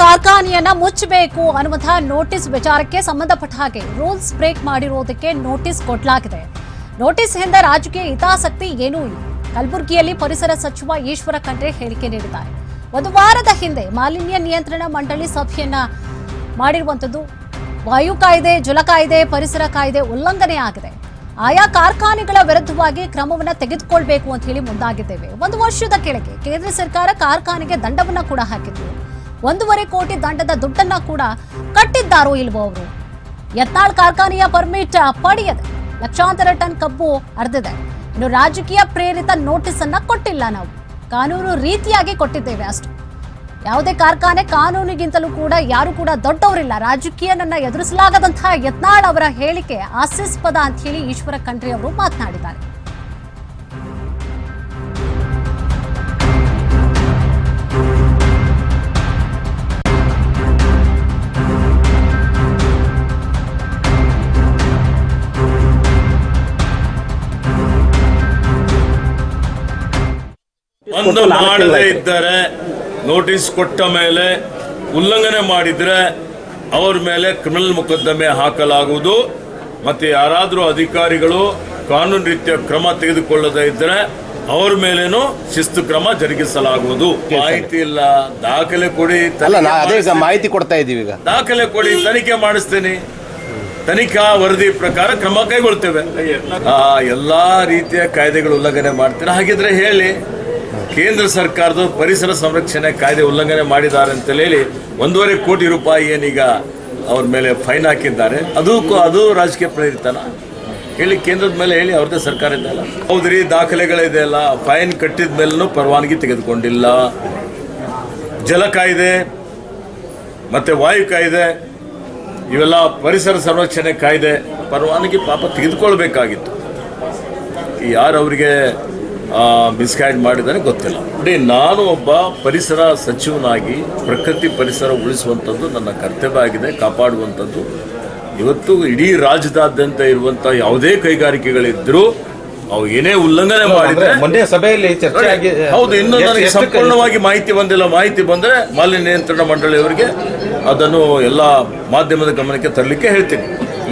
ಕಾರ್ಖಾನೆಯನ್ನ ಮುಚ್ಚಬೇಕು ಅನ್ನುವಂತಹ ನೋಟಿಸ್ ವಿಚಾರಕ್ಕೆ ಸಂಬಂಧಪಟ್ಟ ಹಾಗೆ ರೂಲ್ಸ್ ಬ್ರೇಕ್ ಮಾಡಿರೋದಕ್ಕೆ ನೋಟಿಸ್ ಕೊಡಲಾಗಿದೆ. ನೋಟಿಸ್ ಹಿಂದೆ ರಾಜಕೀಯ ಹಿತಾಸಕ್ತಿ ಏನೂ ಇಲ್ಲ. ಕಲಬುರಗಿಯಲ್ಲಿ ಪರಿಸರ ಸಚಿವ ಈಶ್ವರ ಖಂಡ್ರೆ ಹೇಳಿಕೆ ನೀಡಿದ್ದಾರೆ. ಒಂದು ವಾರದ ಹಿಂದೆ ಮಾಲಿನ್ಯ ನಿಯಂತ್ರಣ ಮಂಡಳಿ ಸಭೆಯನ್ನ ಮಾಡಿರುವಂಥದ್ದು ವಾಯು ಕಾಯ್ದೆ, ಜಲ ಕಾಯ್ದೆ, ಪರಿಸರ ಕಾಯ್ದೆ ಉಲ್ಲಂಘನೆ ಆಗಿದೆ. ಆಯಾ ಕಾರ್ಖಾನೆಗಳ ವಿರುದ್ಧವಾಗಿ ಕ್ರಮವನ್ನು ತೆಗೆದುಕೊಳ್ಬೇಕು ಅಂತ ಹೇಳಿ ಮುಂದಾಗಿದ್ದೇವೆ. ಒಂದು ವರ್ಷದ ಕೆಳಗೆ ಕೇಂದ್ರ ಸರ್ಕಾರ ಕಾರ್ಖಾನೆಗೆ ದಂಡವನ್ನ ಕೂಡ ಹಾಕಿದ್ರು ಒಂದೂವರೆ ಕೋಟಿ ದಂಡದ ದುಡ್ಡನ್ನ ಕೂಡ ಕಟ್ಟಿದ್ದಾರೋ ಇಲ್ವೋ ಅವರು? ಯತ್ನಾಳ್ ಕಾರ್ಖಾನೆಯ ಪರ್ಮಿಟ್ ಪಡೆಯದೆ. ಲಕ್ಷಾಂತರ ಟನ್ ಕಬ್ಬು ಅರ್ದಿದೆ ಇನ್ನು ರಾಜಕೀಯ ಪ್ರೇರಿತ ನೋಟಿಸ್ ಅನ್ನ ಕೊಟ್ಟಿಲ್ಲ ನಾವು. ಕಾನೂನು ರೀತಿಯಾಗಿ ಕೊಟ್ಟಿದ್ದೇವೆ ಅಷ್ಟು. ಯಾವುದೇ ಕಾರ್ಖಾನೆ ಕಾನೂನಿಗಿಂತಲೂ ಕೂಡ ಯಾರು ಕೂಡ ದೊಡ್ಡವರಿಲ್ಲ. ರಾಜಕೀಯನನ್ನ ಎದುರಿಸಲಾಗದಂತಹ ಯತ್ನಾಳ್ ಅವರ ಹೇಳಿಕೆ ಹಾಸ್ಯಾಸ್ಪದ ಅಂತ ಹೇಳಿ ಈಶ್ವರ ಖಂಡ್ರೆ ಅವರು ಮಾತನಾಡಿದ್ದಾರೆ. ಒಂದು ಮಾಡದೇ ಇದ್ದಾರೆ. ನೋಟಿಸ್ ಕೊಟ್ಟ ಮೇಲೆ ಉಲ್ಲಂಘನೆ ಮಾಡಿದ್ರೆ ಅವ್ರ ಮೇಲೆ ಕ್ರಿಮಿನಲ್ ಮೊಕದ್ದಮೆ ಹಾಕಲಾಗುವುದು. ಮತ್ತೆ ಯಾರಾದರೂ ಅಧಿಕಾರಿಗಳು ಕಾನೂನು ರೀತಿಯ ಕ್ರಮ ತೆಗೆದುಕೊಳ್ಳದೇ ಇದ್ರೆ ಅವ್ರ ಮೇಲೇನು ಶಿಸ್ತು ಕ್ರಮ ಜರುಗಿಸಲಾಗುವುದು. ಮಾಹಿತಿ ಇಲ್ಲ. ದಾಖಲೆ ಕೊಡಿ ಮಾಹಿತಿ ಕೊಡ್ತಾ ಇದ್ದೀವಿ ಈಗ. ದಾಖಲೆ ಕೊಡಿ ತನಿಖೆ ಮಾಡಿಸ್ತೇನೆ. ತನಿಖಾ ವರದಿ ಪ್ರಕಾರ ಕ್ರಮ ಕೈಗೊಳ್ತೇವೆ. ಆ ಎಲ್ಲಾ ರೀತಿಯ ಕಾಯ್ದೆಗಳು ಉಲ್ಲಂಘನೆ ಮಾಡ್ತೀರಾ? ಹಾಗಿದ್ರೆ ಹೇಳಿ. ಕೇಂದ್ರ ಸರ್ಕಾರದ ಪರಿಸರ ಸಂರಕ್ಷಣೆ ಕಾಯ್ದೆ ಉಲ್ಲಂಘನೆ ಮಾಡಿದ್ದಾರೆ ಅಂತ ಹೇಳಿ ಒಂದೂವರೆ ಕೋಟಿ ರೂಪಾಯಿ ಏನೀಗ ಅವ್ರ ಮೇಲೆ ಫೈನ್ ಹಾಕಿದ್ದಾರೆ. ಅದು ಅದು ರಾಜಕೀಯ ಪ್ರೇರಿತನ. ಹೇಳಿ ಕೇಂದ್ರದ ಮೇಲೆ ಹೇಳಿ ಅವ್ರದ್ದೇ ಸರ್ಕಾರ ಇದೆಯಲ್ಲ ಹೌದ್ರಿ, ದಾಖಲೆಗಳಿದೆ ಅಲ್ಲ. ಫೈನ್ ಕಟ್ಟಿದ ಮೇಲೂ ಪರವಾನಗಿ ತೆಗೆದುಕೊಂಡಿಲ್ಲ. ಜಲ ಕಾಯ್ದೆ, ಮತ್ತೆ ವಾಯು ಕಾಯ್ದೆ, ಇವೆಲ್ಲ ಪರಿಸರ ಸಂರಕ್ಷಣೆ ಕಾಯ್ದೆ. ಪರವಾನಗಿ ಪಾಪ ತೆಗೆದುಕೊಳ್ಬೇಕಾಗಿತ್ತು. ಯಾರು ಅವರಿಗೆ ಮಿಸ್ಗೈಡ್ ಮಾಡಿದ್ದಾನೆ ಗೊತ್ತಿಲ್ಲ. ನೋಡಿ ನಾನು ಒಬ್ಬ ಪರಿಸರ ಸಚಿವನಾಗಿ ಪ್ರಕೃತಿ ಪರಿಸರ ಉಳಿಸುವಂಥದ್ದು ನನ್ನ ಕರ್ತವ್ಯ ಆಗಿದೆ ಕಾಪಾಡುವಂಥದ್ದು. ಇವತ್ತು ಇಡೀ ರಾಜ್ಯದಾದ್ಯಂತ ಇರುವಂಥ ಯಾವುದೇ ಕೈಗಾರಿಕೆಗಳಿದ್ದರೂ ಅವು ಏನೇ ಉಲ್ಲಂಘನೆ ಮಾಡಿದ್ರೆ ಮೊನ್ನೆ ಸಭೆಯಲ್ಲಿ ಚರ್ಚೆ ಆಗಿ ಹೌದು ಇನ್ನು ನನಗೆ ಸಂಪೂರ್ಣವಾಗಿ ಮಾಹಿತಿ ಬಂದಿಲ್ಲ ಮಾಹಿತಿ ಬಂದ್ರೆ ಮಾಲಿನ್ಯ ನಿಯಂತ್ರಣ ಮಂಡಳಿಯವರಿಗೆ ಅದನ್ನು ಎಲ್ಲ ಮಾಧ್ಯಮದ ಗಮನಕ್ಕೆ ತರಲಿಕ್ಕೆ ಹೇಳ್ತೀನಿ.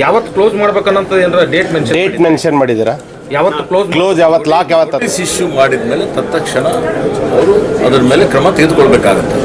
ಯಾವತ್ತು ಕ್ಲೋಸ್ ಮಾಡ್ಬೇಕನ್ನಂತ ಏನಾರ ಡೇಟ್ ಮೆನ್ಷನ್ ಡೇಟ್ ಮೆನ್ಷನ್ ಮಾಡಿದ್ದೀರಾ? ಯಾವತ್ತು ಕ್ಲೋಸ್ ಕ್ಲೋಸ್ ಯಾವತ್ತು ಲಾಕ್ ಯಾವತ್ತು ಇಶ್ಯೂ ಮಾಡಿದ ಮೇಲೆ ತತ್ಕ್ಷಣ ಅವರು ಅದರ ಮೇಲೆ ಕ್ರಮ ತೆಗೆದುಕೊಳ್ಬೇಕಾಗತ್ತೆ.